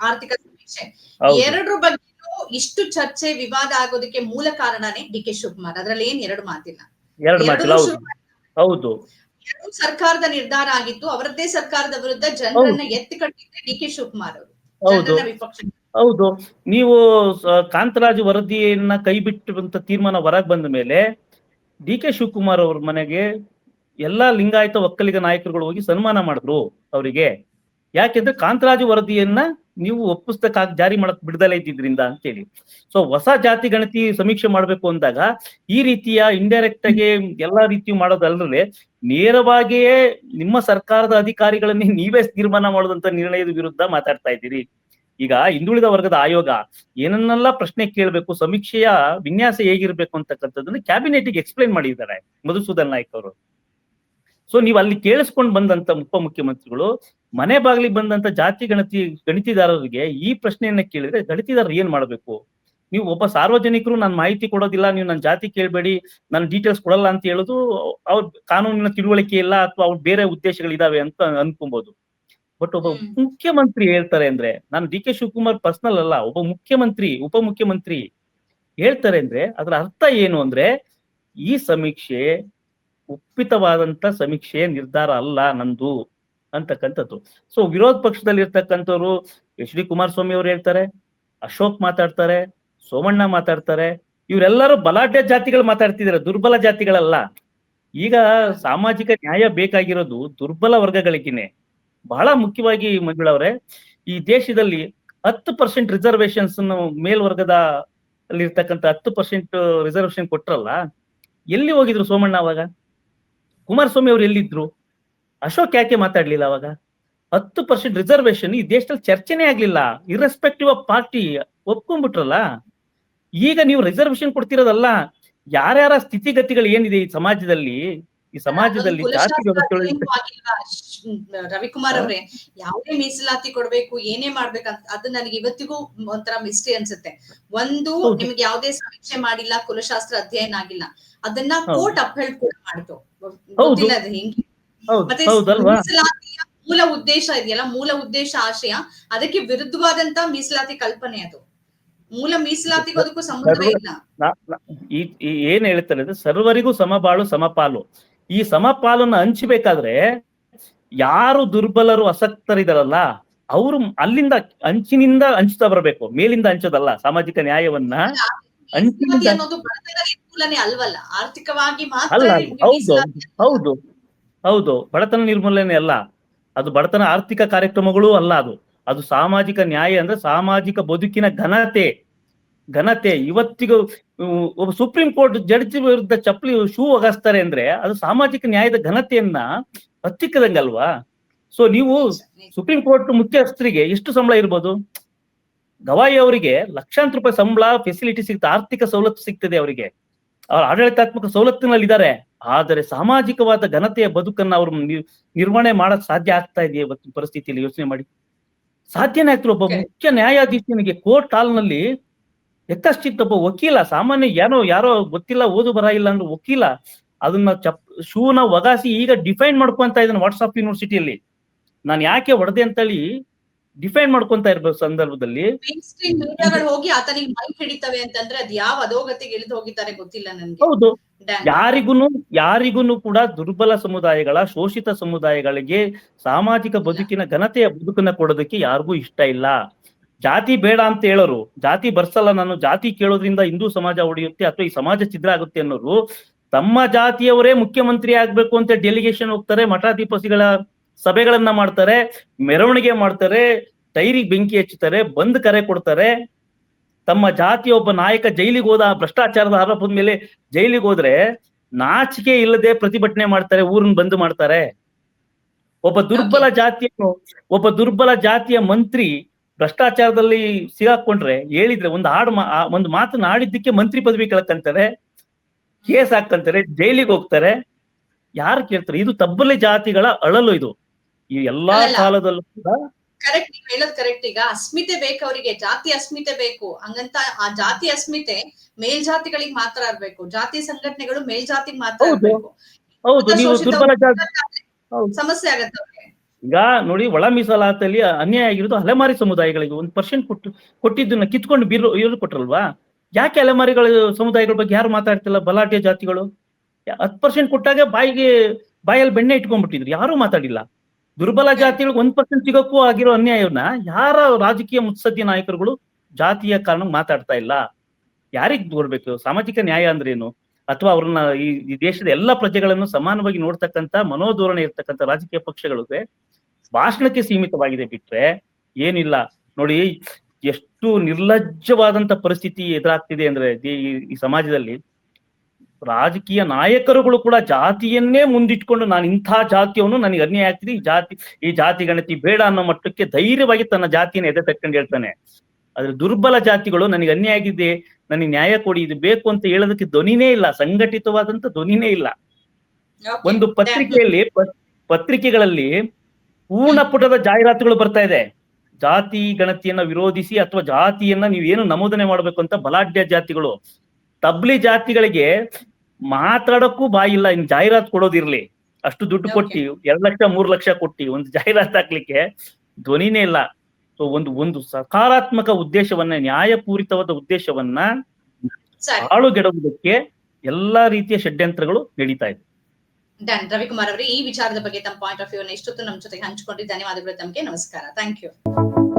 ಆರ್ಥಿಕ ಎರಡರ ಬಗ್ಗೆ ಇಷ್ಟು ಚರ್ಚೆ ವಿವಾದ ಆಗೋದಕ್ಕೆ ಮೂಲ ಕಾರಣನೇ ಡಿ ಕೆ ಶಿವಕುಮಾರ್. ಅದ್ರಲ್ಲಿ ಏನ್ ಎರಡು ಮಾತಿಲ್ಲ. ಹೌದು. ಸರ್ಕಾರದ ನಿರ್ಧಾರ ಆಗಿತ್ತು. ಅವರದ್ದೇ ಸರ್ಕಾರದ ವಿರುದ್ಧ ಜನರನ್ನ ಎತ್ತಿ ಕಟ್ಟಿದ್ರೆ ಡಿ ಕೆ ಶಿವಕುಮಾರ್ ಅವರು. ಹೌದು. ನೀವು ಕಾಂತರಾಜ್ ಕಾಂತರಾಜು ವರದಿಯನ್ನ ಕೈ ಬಿಟ್ಟಿರುವಂತ ತೀರ್ಮಾನ ಹೊರಗೆ ಬಂದ ಮೇಲೆ ಡಿ ಕೆ ಶಿವಕುಮಾರ್ ಅವ್ರ ಮನೆಗೆ ಎಲ್ಲಾ ಲಿಂಗಾಯತ ಒಕ್ಕಲಿಗ ನಾಯಕರುಗಳು ಹೋಗಿ ಸನ್ಮಾನ ಮಾಡಿದ್ರು ಅವರಿಗೆ. ಯಾಕೆಂದ್ರೆ ಕಾಂತರಾಜು ವರದಿಯನ್ನ ನೀವು ಒಪ್ಪಿಸ್ತಕ್ಕ ಜಾರಿ ಮಾಡಕ್ ಬಿಡದಲೇ ಇದ್ದಿದ್ರಿಂದ ಅಂತೇಳಿ. ಸೊ ಹೊಸ ಜಾತಿ ಗಣತಿ ಸಮೀಕ್ಷೆ ಮಾಡ್ಬೇಕು ಅಂದಾಗ ಈ ರೀತಿಯ ಇಂಡೈರೆಕ್ಟ್ ಆಗಿ ಎಲ್ಲಾ ರೀತಿ ಮಾಡೋದಲ್ಲದೆ ನೇರವಾಗಿಯೇ ನಿಮ್ಮ ಸರ್ಕಾರದ ಅಧಿಕಾರಿಗಳನ್ನೇ ನೀವೇ ತೀರ್ಮಾನ ಮಾಡೋದಂತ ನಿರ್ಣಯದ ವಿರುದ್ಧ ಮಾತಾಡ್ತಾ ಇದ್ದೀರಿ. ಈಗ ಹಿಂದುಳಿದ ವರ್ಗದ ಆಯೋಗ ಏನನ್ನೆಲ್ಲ ಪ್ರಶ್ನೆ ಕೇಳಬೇಕು, ಸಮೀಕ್ಷೆಯ ವಿನ್ಯಾಸ ಹೇಗಿರ್ಬೇಕು ಅಂತಕ್ಕಂಥದ್ದನ್ನ ಕ್ಯಾಬಿನೆಟ್ಗೆ ಎಕ್ಸ್ಪ್ಲೈನ್ ಮಾಡಿದ್ದಾರೆ ಮಧುಸೂದನ್ ನಾಯಕ್ ಅವರು. ಸೊ ನೀವು ಅಲ್ಲಿ ಕೇಳಿಸ್ಕೊಂಡು ಬಂದಂತ ಉಪಮುಖ್ಯಮಂತ್ರಿಗಳು ಮನೆ ಬಾಗಿಲಿಗೆ ಬಂದಂತ ಜಾತಿ ಗಣತಿ ಗಣಿತಿದಾರರಿಗೆ ಈ ಪ್ರಶ್ನೆಯನ್ನ ಕೇಳಿದ್ರೆ ಗಣಿತಿದಾರರು ಏನ್ ಮಾಡ್ಬೇಕು? ನೀವು ಒಬ್ಬ ಸಾರ್ವಜನಿಕರು ನಾನು ಮಾಹಿತಿ ಕೊಡೋದಿಲ್ಲ ನೀವು ನನ್ನ ಜಾತಿ ಕೇಳಬೇಡಿ ನಾನು ಡೀಟೇಲ್ಸ್ ಕೊಡಲ್ಲ ಅಂತ ಹೇಳೋದು ಅವ್ರ ಕಾನೂನಿನ ತಿಳುವಳಿಕೆ ಇಲ್ಲ ಅಥವಾ ಅವ್ರ ಬೇರೆ ಉದ್ದೇಶಗಳಿದಾವೆ ಅಂತ ಅನ್ಕೊಬಹುದು ಬಟ್ ಒಬ್ಬ ಮುಖ್ಯಮಂತ್ರಿ ಹೇಳ್ತಾರೆ ಅಂದ್ರೆ ನಾನು ಡಿ ಕೆ ಶಿವಕುಮಾರ್ ಪರ್ಸನಲ್ ಅಲ್ಲ ಒಬ್ಬ ಮುಖ್ಯಮಂತ್ರಿ ಉಪಮುಖ್ಯಮಂತ್ರಿ ಹೇಳ್ತಾರೆ ಅಂದ್ರೆ ಅದರ ಅರ್ಥ ಏನು ಅಂದ್ರೆ ಈ ಸಮೀಕ್ಷೆ ಒಪ್ಪಿತವಾದಂತ ಸಮೀಕ್ಷೆ ನಿರ್ಧಾರ ಅಲ್ಲ ನಂದು. ಅಂತಕ್ಕಂಥದ್ದು. ಸೊ ವಿರೋಧ ಪಕ್ಷದಲ್ಲಿ ಇರ್ತಕ್ಕಂಥವ್ರು ಎಚ್ ಡಿ ಕುಮಾರಸ್ವಾಮಿ ಅವರು ಹೇಳ್ತಾರೆ, ಅಶೋಕ್ ಮಾತಾಡ್ತಾರೆ, ಸೋಮಣ್ಣ ಮಾತಾಡ್ತಾರೆ, ಇವರೆಲ್ಲರೂ ಬಲಾಢ್ಯ ಜಾತಿಗಳು ಮಾತಾಡ್ತಿದ್ದಾರೆ ದುರ್ಬಲ ಜಾತಿಗಳಲ್ಲ. ಈಗ ಸಾಮಾಜಿಕ ನ್ಯಾಯ ಬೇಕಾಗಿರೋದು ದುರ್ಬಲ ವರ್ಗಗಳಿಗೇನೆ ಬಹಳ ಮುಖ್ಯವಾಗಿ ಮಂಜುಳವರೇ, ಈ ದೇಶದಲ್ಲಿ ಹತ್ತು ಪರ್ಸೆಂಟ್ ರಿಸರ್ವೇಶನ್ಸ್ ಮೇಲ್ವರ್ಗದ ಅಲ್ಲಿರ್ತಕ್ಕಂಥ ಹತ್ತು ಪರ್ಸೆಂಟ್ ರಿಸರ್ವೇಶನ್ ಕೊಟ್ರಲ್ಲ, ಎಲ್ಲಿ ಹೋಗಿದ್ರು ಸೋಮಣ್ಣ ಅವಾಗ? ಕುಮಾರಸ್ವಾಮಿ ಅವ್ರು ಎಲ್ಲಿದ್ರು? ಅಶೋಕ್ ಯಾಕೆ ಮಾತಾಡ್ಲಿಲ್ಲ ಅವಾಗ? ಹತ್ತು ಪರ್ಸೆಂಟ್ ರಿಸರ್ವೇಶನ್ ಈ ದೇಶದಲ್ಲಿ ಚರ್ಚೆನೇ ಆಗ್ಲಿಲ್ಲ. ಇರ್ರೆಸ್ಪೆಕ್ಟಿವ್ ಆಫ್ ಪಾರ್ಟಿ ಒಪ್ಕೊಂಡ್ಬಿಟ್ರಲ್ಲ? ಈಗ ನೀವು ರಿಸರ್ವೇಶನ್ ಕೊಡ್ತಿರೋದಲ್ಲ ಯಾರ್ಯಾರ ಸ್ಥಿತಿಗತಿಗಳು ಏನಿದೆ ಈ ಸಮಾಜದಲ್ಲಿ? ಈ ಸಮಾಜದಲ್ಲಿ ಜಾತಿ ರವಿಕುಮಾರ್ ಅವ್ರೆ ಯಾವುದೇ ಮೀಸಲಾತಿ ಕೊಡ್ಬೇಕು ಏನೇ ಮಾಡ್ಬೇಕಂತ ಅದು ನನಗೆ ಇವತ್ತಿಗೂ ಒಂಥರ ಮಿಸ್ಟ್ರಿ ಅನ್ಸುತ್ತೆ. ಒಂದು. ನಿಮ್ಗೆ ಯಾವುದೇ ಸಮೀಕ್ಷೆ ಮಾಡಿಲ್ಲ ಕುಲಶಾಸ್ತ್ರ ಅಧ್ಯಯನ ಆಗಿಲ್ಲ. ಅದನ್ನ ಕೋರ್ಟ್ ಅಪ್ಹೆಲ್ಡ್ ಕೂಡ ಮಾಡ್ತು. ಗೊತ್ತಿಲ್ಲ ಅದು ಹೆಂಗೆ. ಮತ್ತೆ ಹೌದಲ್ವಾ? ಮೀಸಲಾತಿಯ ಮೂಲ ಉದ್ದೇಶ ಇದೆಯಲ್ಲ ಮೂಲ ಉದ್ದೇಶ ಆಶಯ ಅದಕ್ಕೆ ವಿರುದ್ಧವಾದಂತ ಮೀಸಲಾತಿ ಕಲ್ಪನೆ ಅದು. ಮೂಲ ಮೀಸಲಾತಿಗೂ ಅದಕ್ಕೂ ಸಂಬಂಧವೇ ಇಲ್ಲ. ಏನ್ ಹೇಳ್ತಾರೆ ಅಂದ್ರೆ ಸರ್ವರಿಗೂ ಸಮಬಾಳು ಸಮಪಾಲು ಈ ಸಮಪಾಲನ್ನ ಹಂಚಬೇಕಾದ್ರೆ ಯಾರು ದುರ್ಬಲರು ಅಸಕ್ತರಿದಾರಲ್ಲ ಅವರು ಅಲ್ಲಿಂದ ಅಂಚಿನಿಂದ ಹಂಚ್ತಾ ಬರಬೇಕು. ಮೇಲಿಂದ ಹಂಚೋದಲ್ಲ ಸಾಮಾಜಿಕ ನ್ಯಾಯವನ್ನ ಅಲ್ವಲ್ಲ? ಆರ್ಥಿಕವಾಗಿ ಹೌದು ಹೌದು. ಹೌದು, ಬಡತನ ನಿರ್ಮೂಲನೆ ಅಲ್ಲ. ಅದು ಬಡತನ ಆರ್ಥಿಕ ಕಾರ್ಯಕ್ರಮಗಳು ಅಲ್ಲ ಅದು. ಅದು ಸಾಮಾಜಿಕ ನ್ಯಾಯ ಅಂದ್ರೆ ಸಾಮಾಜಿಕ ಬದುಕಿನ ಘನತೆ. ಘನತೆ. ಇವತ್ತಿಗೂ ಒಬ್ಬ ಸುಪ್ರೀಂ ಕೋರ್ಟ್ ಜಡ್ಜ್ ವಿರುದ್ಧ ಚಪ್ಪಲಿ ಶೂ ಒಗಸ್ತಾರೆ ಅಂದ್ರೆ ಅದು ಸಾಮಾಜಿಕ ನ್ಯಾಯದ ಘನತೆಯನ್ನ ಹತ್ತಿಕ್ಕದಂಗಲ್ವಾ ಸೊ ನೀವು ಸುಪ್ರೀಂ ಕೋರ್ಟ್ ಮುಖ್ಯಸ್ಥರಿಗೆ ಎಷ್ಟು ಸಂಬಳ ಇರ್ಬೋದು? ಗವಾಯಿ ಅವರಿಗೆ ಲಕ್ಷಾಂತರ ರೂಪಾಯಿ ಸಂಬಳ ಫೆಸಿಲಿಟಿ ಸಿಗ್ತದೆ ಆರ್ಥಿಕ ಸವಲತ್ತು ಸಿಗ್ತದೆ ಅವರಿಗೆ. ಅವ್ರ ಆಡಳಿತಾತ್ಮಕ ಸವಲತ್ತಿನಲ್ಲಿ ಇದ್ದಾರೆ ಆದರೆ ಸಾಮಾಜಿಕವಾದ ಘನತೆಯ ಬದುಕನ್ನ ಅವರು ನಿರ್ವಹಣೆ ಮಾಡಕ್ ಸಾಧ್ಯ ಆಗ್ತಾ ಇದೆಯಾ ಇವತ್ತಿನ ಪರಿಸ್ಥಿತಿಯಲ್ಲಿ? ಯೋಚನೆ ಮಾಡಿ. ಸಾಧ್ಯನೇ ಆಯ್ತು ಒಬ್ಬ ಮುಖ್ಯ ನ್ಯಾಯಾಧೀಶನಿಗೆ ಕೋರ್ಟ್ ಹಾಲ್ನಲ್ಲಿ ಎತ್ತಷ್ಟಿತ್ತು ಒಬ್ಬ ವಕೀಲ ಸಾಮಾನ್ಯ ಯಾರೋ ಯಾರೋ ಗೊತ್ತಿಲ್ಲ ಓದು ಬರ ಇಲ್ಲ ಅಂದ್ರೆ ವಕೀಲ ಅದನ್ನ ಚಪ್ ಶೂನ ಒಗಾಸಿ ಈಗ ಡಿಫೈನ್ ಮಾಡ್ಕೊಂತ ಇದ್ದಾನೆ ವಾಟ್ಸ್ಆಪ್ ಯೂನಿವರ್ಸಿಟಿಯಲ್ಲಿ. ನಾನು ಯಾಕೆ ಹೊಡೆದೆ ಅಂತೇಳಿ ಡಿಫೈನ್ ಮಾಡ್ಕೊಂತ ಇರ್ಬೇಕು ಸಂದರ್ಭದಲ್ಲಿ ಹೋಗಿ ಆತನಿಗೆ ಮೈ ಹಿಡಿತವೆ ಅಂತಂದ್ರೆ ಅದ್ ಯಾವ ಅಧೋಗತಿಗೆ ಇಳಿದು ಹೋಗಿದ್ದಾರೆ ಗೊತ್ತಿಲ್ಲ ನನ್ಗೆ. ಹೌದು. ಯಾರಿಗೂನು ಯಾರಿಗೂನು ಕೂಡ ದುರ್ಬಲ ಸಮುದಾಯಗಳ ಶೋಷಿತ ಸಮುದಾಯಗಳಿಗೆ ಸಾಮಾಜಿಕ ಬದುಕಿನ ಘನತೆಯ ಬದುಕನ್ನ ಕೊಡೋದಕ್ಕೆ ಯಾರಿಗೂ ಇಷ್ಟ ಇಲ್ಲ. ಜಾತಿ ಬೇಡ ಅಂತ ಹೇಳೋರು ಜಾತಿ ಬರ್ಸಲ್ಲ ನಾನು ಜಾತಿ ಕೇಳೋದ್ರಿಂದ ಹಿಂದೂ ಸಮಾಜ ಒಡೆಯುತ್ತೆ ಅಥವಾ ಈ ಸಮಾಜ ಛಿದ್ರ ಆಗುತ್ತೆ ಅನ್ನೋರು ತಮ್ಮ ಜಾತಿಯವರೇ ಮುಖ್ಯಮಂತ್ರಿ ಆಗ್ಬೇಕು ಅಂತ ಡೆಲಿಗೇಷನ್ ಹೋಗ್ತಾರೆ ಮಠಾಧಿಪತಿಗಳ ಸಭೆಗಳನ್ನ ಮಾಡ್ತಾರೆ, ಮೆರವಣಿಗೆ ಮಾಡ್ತಾರೆ, ಡೈರಿ ಬೆಂಕಿ ಹಚ್ಚುತ್ತಾರೆ, ಬಂದ್ ಕರೆ ಕೊಡ್ತಾರೆ. ತಮ್ಮ ಜಾತಿಯ ಒಬ್ಬ ನಾಯಕ ಜೈಲಿಗೆ ಹೋದ ಭ್ರಷ್ಟಾಚಾರದ ಆರೋಪದ ಮೇಲೆ ಜೈಲಿಗೆ ಹೋದ್ರೆ ನಾಚಿಕೆ ಇಲ್ಲದೆ ಪ್ರತಿಭಟನೆ ಮಾಡ್ತಾರೆ, ಊರನ್ನ ಬಂದ್ ಮಾಡ್ತಾರೆ. ಒಬ್ಬ ದುರ್ಬಲ ಜಾತಿಯನ್ನು, ಒಬ್ಬ ದುರ್ಬಲ ಜಾತಿಯ ಮಂತ್ರಿ ಭ್ರಷ್ಟಾಚಾರದಲ್ಲಿ ಸಿಗಾಕೊಂಡ್ರೆ, ಹೇಳಿದ್ರೆ ಒಂದು ಹಾಡು ಒಂದು ಮಾತನ್ನ ಆಡಿದ್ದಕ್ಕೆ ಮಂತ್ರಿ ಪದವಿ ಕಳ್ಕಂತಾರೆ, ಕೇಸ್ ಹಾಕಂತಾರೆ ಜೈಲಿಗೆ ಹೋಗ್ತಾರೆ. ಯಾರು ಕೇಳ್ತಾರೆ? ಇದು ತಬ್ಬಲಿ ಜಾತಿಗಳ ಅಳಲು ಇದು. ಈ ಎಲ್ಲಾ ಕಾಲದಲ್ಲೂ ಕೂಡ ಕರೆಕ್ಟ್ ನೀವು ಹೇಳೋದು ಕರೆಕ್ಟ್ ಈಗ. ಅಸ್ಮಿತೆ ಬೇಕು ಅವರಿಗೆ ಜಾತಿ ಅಸ್ಮಿತೆ ಬೇಕು. ಹಂಗಂತ ಆ ಜಾತಿ ಅಸ್ಮಿತೆ ಮೇಲ್ಜಾತಿಗಳಿಗೆ ಮಾತ್ರ ಇರ್ಬೇಕು. ಜಾತಿ ಸಂಘಟನೆಗಳು ಮೇಲ್ಜಾತಿಗೆ ಮಾತ್ರ ಹೌದು. ಇರ್ಬೇಕು. ಹೌದು ನೀವು ದುರ್ಬಲ ಜಾತಿ. ಸಮಸ್ಯೆ ಆಗತ್ತೆ ಈಗ ನೋಡಿ ಒಳ ಮೀಸಲಾತಲ್ಲಿ ಅನ್ಯಾಯ ಆಗಿರೋದು ಅಲೆಮಾರಿ ಸಮುದಾಯಗಳಿಗೆ. ಒಂದು ಪರ್ಸೆಂಟ್ ಕೊಟ್ಟು ಕೊಟ್ಟಿದ್ದನ್ನ ಕಿತ್ಕೊಂಡು ಬೀರು ಇವರು ಕೊಟ್ರಲ್ವಾ? ಯಾಕೆ ಅಲೆಮಾರಿಗಳ ಸಮುದಾಯಗಳ ಬಗ್ಗೆ ಯಾರು ಮಾತಾಡ್ತಿಲ್ಲ? ಬಲಾಢ್ಯ ಜಾತಿಗಳು? ಹತ್ತು ಪರ್ಸೆಂಟ್ ಕೊಟ್ಟಾಗ ಬಾಯಿಗೆ ಬಾಯಲ್ಲಿ ಬೆಣ್ಣೆ ಇಟ್ಕೊಂಡ್ಬಿಟ್ಟಿದ್ರು. ಯಾರು ಮಾತಾಡಿಲ್ಲ. ದುರ್ಬಲ ಜಾತಿಗಳಿಗೆ ಒಂದ್ ಪರ್ಸೆಂಟ್ ಸಿಗಕ್ಕೂ ಆಗಿರೋ ಅನ್ಯಾಯವನ್ನ ಯಾರ ರಾಜಕೀಯ ಮುತ್ಸದ್ದಿ ನಾಯಕರುಗಳು ಜಾತಿಯ ಕಾರಣ ಮಾತಾಡ್ತಾ ಇಲ್ಲ? ಯಾರಿಗ್ ನೋಡ್ಬೇಕು? ಸಾಮಾಜಿಕ ನ್ಯಾಯ ಅಂದ್ರೇನು ಅಥವಾ ಅವ್ರನ್ನ ಈ ಈ ದೇಶದ ಎಲ್ಲ ಪ್ರಜೆಗಳನ್ನು ಸಮಾನವಾಗಿ ನೋಡ್ತಕ್ಕಂತ ಮನೋಧೋರಣೆ ಇರ್ತಕ್ಕಂಥ ರಾಜಕೀಯ ಪಕ್ಷಗಳಿಗೆ ಭಾಷಣಕ್ಕೆ ಸೀಮಿತವಾಗಿದೆ ಬಿಟ್ರೆ ಏನಿಲ್ಲ. ನೋಡಿ ಎಷ್ಟು ನಿರ್ಲಜ್ಜವಾದಂತ ಪರಿಸ್ಥಿತಿ ಎದುರಾಗ್ತಿದೆ ಅಂದ್ರೆ ಈ ಸಮಾಜದಲ್ಲಿ. ರಾಜಕೀಯ ನಾಯಕರುಗಳು ಕೂಡ ಜಾತಿಯನ್ನೇ ಮುಂದಿಟ್ಕೊಂಡು ನಾನು ಇಂಥ ಜಾತಿಯವನು ನನಗೆ ಅನ್ಯಾಯ ಆಗ್ತಿದೆ ಈ ಜಾತಿ ಈ ಜಾತಿ ಗಣತಿ ಬೇಡ ಅನ್ನೋ ಮಟ್ಟಕ್ಕೆ ಧೈರ್ಯವಾಗಿ ತನ್ನ ಜಾತಿಯನ್ನು ಎದೆ ತಕ್ಕೊಂಡು ಹೇಳ್ತಾನೆ. ಆದ್ರೆ ದುರ್ಬಲ ಜಾತಿಗಳು ನನಗೆ ಅನ್ಯಾಯ ಆಗಿದೆ ನನಗೆ ನ್ಯಾಯ ಕೊಡಿ ಇದು ಬೇಕು ಅಂತ ಹೇಳೋದಕ್ಕೆ ಧ್ವನಿನೇ ಇಲ್ಲ ಸಂಘಟಿತವಾದಂತ ಧ್ವನಿನೇ ಇಲ್ಲ. ಒಂದು ಪತ್ರಿಕೆಯಲ್ಲಿ ಪತ್ರಿಕೆಗಳಲ್ಲಿ ಪೂರ್ಣ ಪುಟದ ಜಾಹೀರಾತುಗಳು ಬರ್ತಾ ಇದೆ. ಜಾತಿ ಗಣತಿಯನ್ನ ವಿರೋಧಿಸಿ ಅಥವಾ ಜಾತಿಯನ್ನ ನೀವೇನು ನಮೂದನೆ ಮಾಡ್ಬೇಕು ಅಂತ ಬಲಾಢ್ಯ ಜಾತಿಗಳು. ತಬ್ಲಿ ಜಾತಿಗಳಿಗೆ ಮಾತಾಡಕ್ಕೂ ಬಾಯಿಲ್ಲ ಇನ್ ಜಾಹೀರಾತ್ ಕೊಡೋದಿರ್ಲಿ ಅಷ್ಟು ದುಡ್ಡು ಕೊಟ್ಟಿ ಎರಡ್ ಲಕ್ಷ ಮೂರ್ ಲಕ್ಷ ಕೊಟ್ಟಿ ಒಂದು ಜಾಹೀರಾತ್ ಹಾಕ್ಲಿಕ್ಕೆ ಧ್ವನಿನೇ ಇಲ್ಲ. ಸೊ ಒಂದು ಒಂದು ಸಕಾರಾತ್ಮಕ ಉದ್ದೇಶವನ್ನ ನ್ಯಾಯಪೂರಿತವಾದ ಉದ್ದೇಶವನ್ನ ಹಾಳುಗೆಡುವುದಕ್ಕೆ ಎಲ್ಲಾ ರೀತಿಯ ಷಡ್ಯಂತ್ರಗಳು ನಡೀತಾ ಇದೆ. ಡನ್ ರವಿಕುಮಾರ್ ಅವರೇ ಈ ವಿಚಾರದ ಬಗ್ಗೆ ತಮ್ಮ ಪಾಯಿಂಟ್ ಆಫ್ ವ್ಯೂ ಇಷ್ಟೊತ್ತು ನಮ್ಮ ಜೊತೆಗೆ ಹಂಚಿಕೊಂಡು ಧನ್ಯವಾದಗಳು ತಮಗೆ. ನಮಸ್ಕಾರ. Thank you